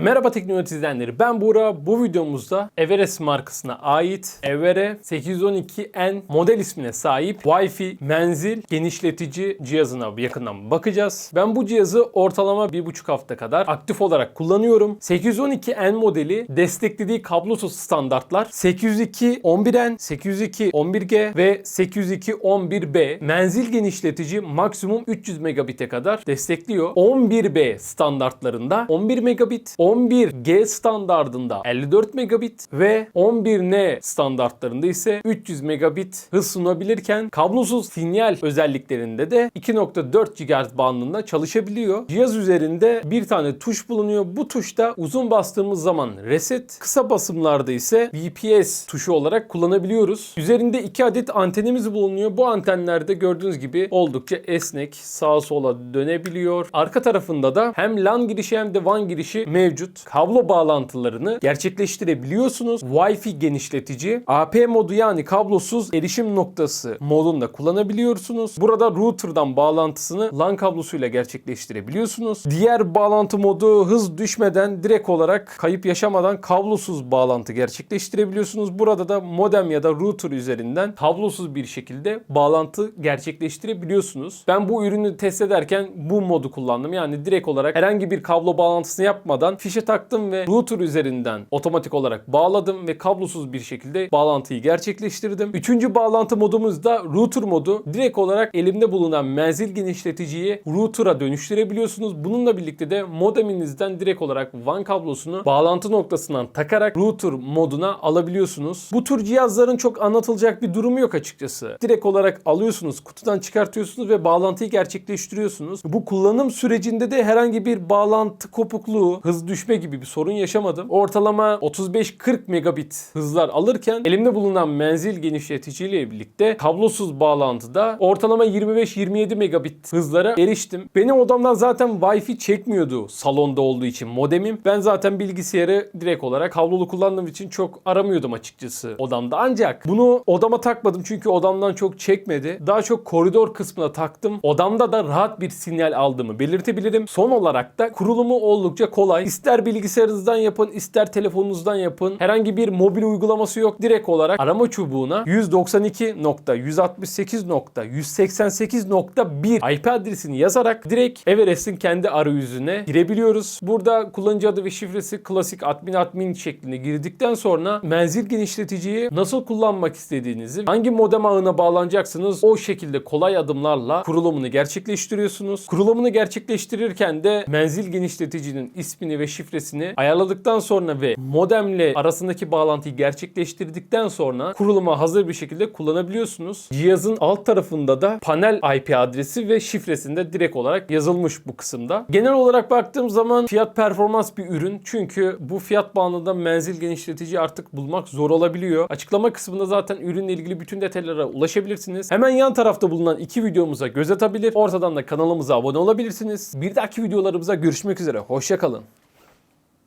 Merhaba Teknoloji izleyenleri ben Buğra. Bu videomuzda Everest markasına ait Evere 812N model ismine sahip Wi-Fi menzil genişletici cihazına yakından bakacağız. Ben bu cihazı ortalama 1,5 hafta kadar aktif olarak kullanıyorum. 812N modeli desteklediği kablosuz standartlar 802 11N, 802 11G ve 802 11B menzil genişletici maksimum 300 megabit'e kadar destekliyor. 11B standartlarında 11 megabit, 11G standardında 54 megabit ve 11N standartlarında ise 300 megabit hız sunabilirken kablosuz sinyal özelliklerinde de 2.4 GHz bandında çalışabiliyor. Cihaz üzerinde bir tane tuş bulunuyor. Bu tuşta uzun bastığımız zaman reset, kısa basımlarda ise VPS tuşu olarak kullanabiliyoruz. Üzerinde iki adet antenimiz bulunuyor. Bu antenlerde gördüğünüz gibi oldukça esnek, sağa sola dönebiliyor. Arka tarafında da hem LAN girişi hem de WAN girişi mevcut. Kablo bağlantılarını gerçekleştirebiliyorsunuz. Wi-Fi genişletici, AP modu yani kablosuz erişim noktası modunda kullanabiliyorsunuz. Burada router'dan bağlantısını LAN kablosuyla gerçekleştirebiliyorsunuz. Diğer bağlantı modu hız düşmeden direkt olarak kayıp yaşamadan kablosuz bağlantı gerçekleştirebiliyorsunuz. Burada da modem ya da router üzerinden kablosuz bir şekilde bağlantı gerçekleştirebiliyorsunuz. Ben bu ürünü test ederken bu modu kullandım. Yani direkt olarak herhangi bir kablo bağlantısını yapmadan fişe taktım ve router üzerinden otomatik olarak bağladım ve kablosuz bir şekilde bağlantıyı gerçekleştirdim. Üçüncü bağlantı modumuz da router modu. Direkt olarak elimde bulunan menzil genişleticiyi router'a dönüştürebiliyorsunuz. Bununla birlikte de modeminizden direkt olarak WAN kablosunu bağlantı noktasından takarak router moduna alabiliyorsunuz. Bu tür cihazların çok anlatılacak bir durumu yok açıkçası. Direkt olarak alıyorsunuz, kutudan çıkartıyorsunuz ve bağlantıyı gerçekleştiriyorsunuz. Bu kullanım sürecinde de herhangi bir bağlantı kopukluğu, hız düşme gibi bir sorun yaşamadım. Ortalama 35-40 megabit hızlar alırken elimde bulunan menzil genişletici ile birlikte kablosuz bağlantıda ortalama 25-27 megabit hızlara eriştim. Benim odamdan zaten Wi-Fi çekmiyordu salonda olduğu için modemim. Ben zaten bilgisayarı direkt olarak kablolu kullandığım için çok aramıyordum açıkçası odamda. Ancak bunu odama takmadım çünkü odamdan çok çekmedi. Daha çok koridor kısmına taktım. Odamda da rahat bir sinyal aldığımı belirtebilirim. Son olarak da kurulumu oldukça kolay. İster bilgisayarınızdan yapın, ister telefonunuzdan yapın. Herhangi bir mobil uygulaması yok. Direkt olarak arama çubuğuna 192.168.188.1 IP adresini yazarak direkt Everest'in kendi arayüzüne girebiliyoruz. Burada kullanıcı adı ve şifresi klasik admin admin şeklinde girdikten sonra menzil genişleticiyi nasıl kullanmak istediğinizi, hangi modem ağına bağlanacaksınız o şekilde kolay adımlarla kurulumunu gerçekleştiriyorsunuz. Kurulumunu gerçekleştirirken de menzil genişleticinin ismini ve şifresini ayarladıktan sonra ve modemle arasındaki bağlantıyı gerçekleştirdikten sonra kuruluma hazır bir şekilde kullanabiliyorsunuz. Cihazın alt tarafında da panel IP adresi ve şifresinde direkt olarak yazılmış bu kısımda. Genel olarak baktığım zaman fiyat performans bir ürün. Çünkü bu fiyat bandında menzil genişletici artık bulmak zor olabiliyor. Açıklama kısmında zaten ürünle ilgili bütün detaylara ulaşabilirsiniz. Hemen yan tarafta bulunan iki videomuza göz atabilir. Ortadan da kanalımıza abone olabilirsiniz. Bir dahaki videolarımıza görüşmek üzere. Hoşçakalın.